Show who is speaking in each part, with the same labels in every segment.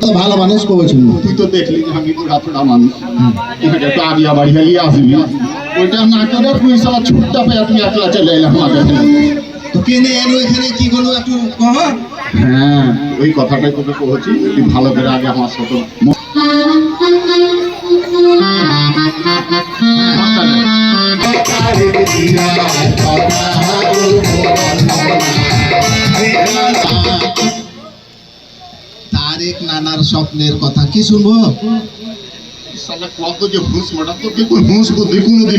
Speaker 1: তো ভালো মানুষ করেছিল
Speaker 2: তুই তো দেখলি যে আমি রাতটা মানুষ। বাড়ি আসবি ওইটা না করে তুই সালা ছুটটা পেয়ে তুই একলা চলে এলাম আমাদের
Speaker 1: তো কেনে এলো এখানে কি করল একটু কহ
Speaker 2: হ্যাঁ ওই কথাটাই তোকে কহছি তুই ভালো করে আগে আমার সাথে
Speaker 1: তারেক নানার স্বপ্নের কথা কি শুনব?
Speaker 2: কত যে ঘুষ মারা তো ঘুষ বুদ্ধি কোনোদিন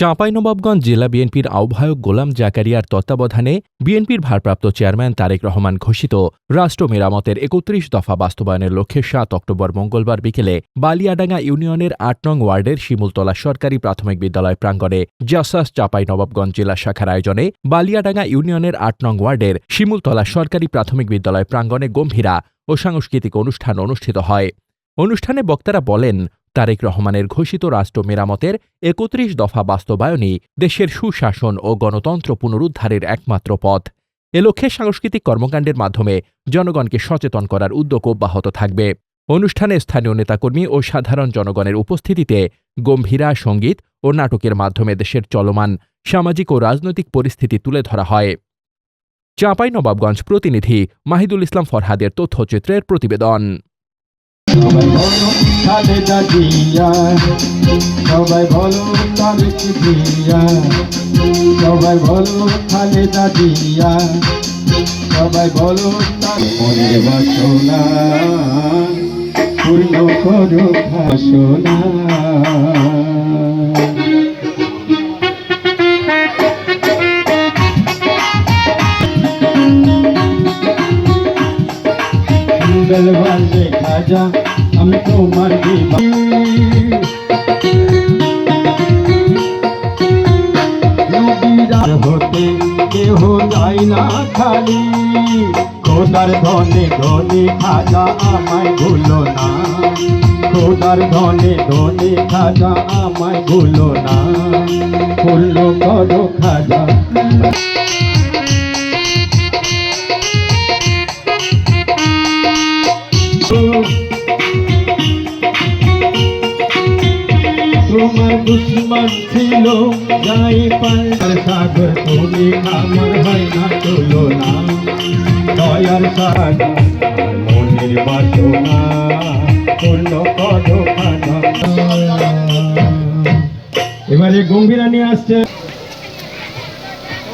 Speaker 3: চাঁপাইনবাবগঞ্জ জেলা বিএনপির আহ্বায়ক গোলাম জাকারিয়ার তত্ত্বাবধানে বিএনপির ভারপ্রাপ্ত চেয়ারম্যান তারেক রহমান ঘোষিত রাষ্ট্র মেরামতের একত্রিশ দফা বাস্তবায়নের লক্ষ্যে সাত অক্টোবর মঙ্গলবার বিকেলে বালিয়াডাঙ্গা ইউনিয়নের আট নং ওয়ার্ডের শিমুলতলা সরকারি প্রাথমিক বিদ্যালয় প্রাঙ্গণে জাসাস চাঁপাইনবাবগঞ্জ জেলা শাখার আয়োজনে বালিয়াডাঙ্গা ইউনিয়নের আট নং ওয়ার্ডের শিমুলতলা সরকারি প্রাথমিক বিদ্যালয় প্রাঙ্গণে গম্ভীরা ও সাংস্কৃতিক অনুষ্ঠান অনুষ্ঠিত হয়। অনুষ্ঠানে বক্তারা বলেন তারেক রহমানের ঘোষিত রাষ্ট্র মেরামতের একত্রিশ দফা বাস্তবায়নই দেশের সুশাসন ও গণতন্ত্র পুনরুদ্ধারের একমাত্র পথ। এ লক্ষ্যে সাংস্কৃতিক কর্মকাণ্ডের মাধ্যমে জনগণকে সচেতন করার উদ্যোগ অব্যাহত থাকবে। অনুষ্ঠানে স্থানীয় নেতাকর্মী ও সাধারণ জনগণের উপস্থিতিতে গম্ভীরা সংগীত ও নাটকের মাধ্যমে দেশের চলমান সামাজিক ও রাজনৈতিক পরিস্থিতি তুলে ধরা হয়। চাঁপাইনবাবগঞ্জ প্রতিনিধি মাহিদুল ইসলাম ফরহাদের তথ্যচিত্রের প্রতিবেদন।
Speaker 4: সবাই বলো খালেদা জিয়া সবাই বলো তারেক জিয়া সবাই বলো খালেদা জিয়া সবাই বলো তার মনের বাসনা। পূর্ণ করো বাসনা বেলবান দেখা যা আমি তোমার হতে কেহ যায় না খালি। খোদার ধনে ধনে খাজা আমায় ভুলো না। খোদার ধনে ধনে খাজা আমায় ভুলো না। পূর্ণ করো খাজা। দুশ্মন ছিল, যাই পাল্টার সাগর, তুমি আমার হয় না, চলো না। দয়ার সাগর, মনের বাসনা, পূর্ণ করো খানা এবারে গম্ভীরা নিয়ে আসছে।